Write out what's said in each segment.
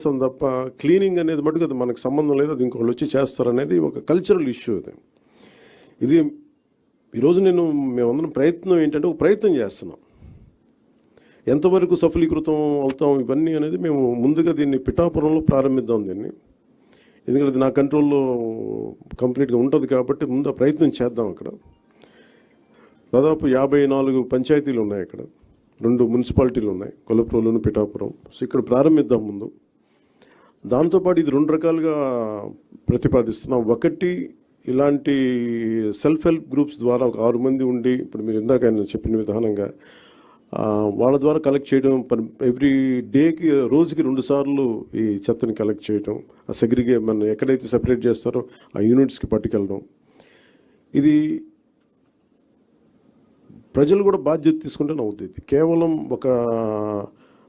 చేస్తాం తప్ప క్లీనింగ్ అనేది మటుకు అది మనకు సంబంధం లేదు అది ఇంకొకళ్ళు వచ్చి చేస్తారనేది ఒక కల్చరల్ ఇష్యూ ఇది ఇది ఈరోజు నేను మేమందరం ప్రయత్నం ఏంటంటే ఒక ప్రయత్నం చేస్తున్నాం. ఎంతవరకు సఫలీకృతం అవుతాం ఇవన్నీ అనేది మేము ముందుగా దీన్ని పిఠాపురంలో ప్రారంభిద్దాం దీన్ని. ఎందుకంటే నా కంట్రోల్లో కంప్లీట్గా ఉంటుంది కాబట్టి ముందు ఆ ప్రయత్నం చేద్దాం అక్కడ. దాదాపు యాభై నాలుగు పంచాయతీలు ఉన్నాయి అక్కడ. రెండు మున్సిపాలిటీలు ఉన్నాయి కొలప్రోలును పిఠాపురం. సో ఇక్కడ ప్రారంభిద్దాం ముందు. దాంతోపాటు ఇది రెండు రకాలుగా ప్రతిపాదిస్తున్నాం. ఒకటి ఇలాంటి సెల్ఫ్ హెల్ప్ గ్రూప్స్ ద్వారా ఒక ఆరు మంది ఉండి ఇప్పుడు మీరు ఇందాక ఆయన చెప్పిన విధానంగా వాళ్ళ ద్వారా కలెక్ట్ చేయడం ఎవ్రీ డేకి రోజుకి రెండు సార్లు ఈ చెత్తని కలెక్ట్ చేయడం ఆ సెగ్రిగే మన ఎక్కడైతే సెపరేట్ చేస్తారో ఆ యూనిట్స్కి పట్టుకెళ్ళడం. ఇది ప్రజలు కూడా బాధ్యత తీసుకుంటే నవ్వుతుంది కేవలం ఒక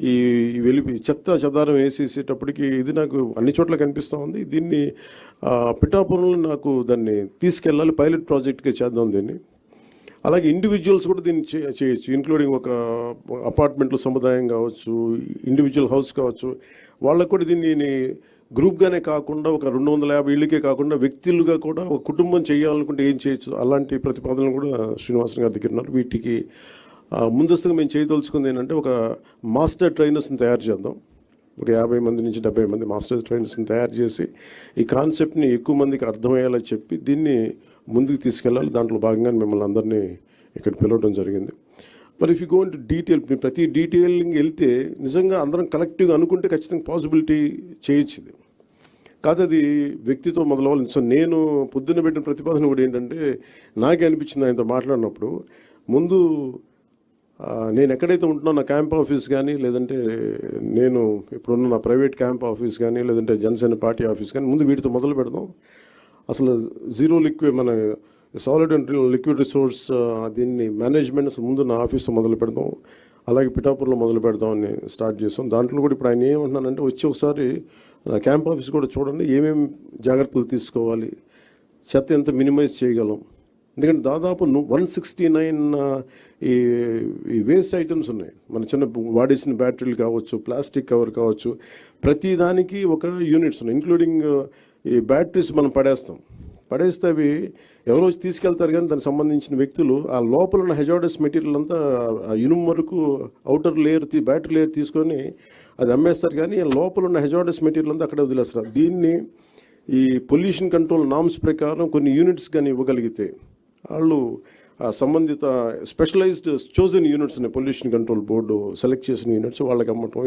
ఈ వెలిపి చెత్త చెదారం వేసేసేటప్పటికి ఇది నాకు అన్ని చోట్ల కనిపిస్తూ ఉంది. దీన్ని పిఠాపురంలో నాకు దాన్ని తీసుకెళ్ళాలి పైలట్ ప్రాజెక్ట్గా చేద్దాం దీన్ని. అలాగే ఇండివిజువల్స్ కూడా దీన్ని చే- చేయొచ్చు. ఇంక్లూడింగ్ ఒక అపార్ట్మెంట్లో సముదాయం కావచ్చు ఇండివిజువల్ హౌస్ కావచ్చు. వాళ్ళకు కూడా దీన్ని గ్రూప్గానే కాకుండా ఒక రెండు వందల యాభై ఇళ్ళకే కాకుండా వ్యక్తులుగా కూడా ఒక కుటుంబం చేయాలనుకుంటే ఏం చేయొచ్చు? అలాంటి ప్రతిపాదనలు కూడా శ్రీనివాసన్ గారి దగ్గర ఉన్నారు. వీటికి ముందస్తుగా మేము చేయదలుచుకుంది ఏంటంటే ఒక మాస్టర్ ట్రైనర్స్ని తయారు చేద్దాం. ఒక యాభై మంది నుంచి డెబ్బై మంది మాస్టర్ ట్రైనర్స్ని తయారు చేసి ఈ కాన్సెప్ట్ని ఎక్కువ మందికి అర్థమయ్యేలా చెప్పి దీన్ని ముందుకు తీసుకెళ్ళాలి. దాంట్లో భాగంగా మిమ్మల్ని అందరినీ ఇక్కడ పిలవడం జరిగింది. మరి if you gone to detail ప్రతి డీటెయిలింగ్ వెళ్తే నిజంగా అందరం కలెక్టివ్గా అనుకుంటే ఖచ్చితంగా పాసిబిలిటీ చేయొచ్చుది కాదు అది వ్యక్తితో మొదలవ్వాలి. సో నేను పొద్దున్న పెట్టిన ప్రతిపాదన కూడా ఏంటంటే నాకే అనిపించింది ఆయనతో మాట్లాడినప్పుడు ముందు నేను ఎక్కడైతే ఉంటున్నా నా క్యాంప్ ఆఫీస్ కానీ లేదంటే నేను ఇప్పుడున్న నా ప్రైవేట్ క్యాంప్ ఆఫీస్ కానీ లేదంటే జనసేన పార్టీ ఆఫీస్ కానీ ముందు వీటితో మొదలు పెడదాం. అసలు జీరో లిక్విడ్ మన సాలిడ్ అండ్ లిక్విడ్ రిసోర్స్ దీన్ని మేనేజ్మెంట్స్ ముందు నా ఆఫీస్తో మొదలు పెడదాం. అలాగే పిఠాపూర్లో మొదలు పెడదాం అని స్టార్ట్ చేస్తాం దాంట్లో కూడా ఇప్పుడు ఆయన ఏమంటున్నానంటే వచ్చి ఒకసారి క్యాంప్ ఆఫీస్ కూడా చూడండి ఏమేమి జాగ్రత్తలు తీసుకోవాలి చెత్త ఎంత మినిమైజ్ చేయగలం ఎందుకంటే దాదాపు వన్ సిక్స్టీ నైన్ ఈ ఈ వేస్ట్ ఐటమ్స్ ఉన్నాయి. మన చిన్న వాడేసిన బ్యాటరీలు కావచ్చు ప్లాస్టిక్ కవర్ కావచ్చు ప్రతి దానికి ఒక యూనిట్స్ ఉన్నాయి. ఇంక్లూడింగ్ ఈ బ్యాటరీస్ మనం పడేస్తాం. పడేస్తే అవి ఎవరో తీసుకెళ్తారు కానీ దానికి సంబంధించిన వ్యక్తులు ఆ లోపల ఉన్న హెజార్డస్ మెటీరియల్ అంతా ఆ ఇనుము వరకు అవుటర్ లేయర్ తీ బ్యాటరీ లేయర్ తీసుకొని అది అమ్మేస్తారు కానీ ఆ లోపల ఉన్న హెజార్డస్ మెటీరియల్ అంతా అక్కడే వదిలేస్తారు. దీన్ని ఈ పొల్యూషన్ కంట్రోల్ నామ్స్ ప్రకారం కొన్ని యూనిట్స్ కానీ ఇవ్వగలిగితే వాళ్ళు ఆ సంబంధిత specialised chosen units pollution control board select చేసిన యూనిట్స్ వాళ్ళకి అమ్మటం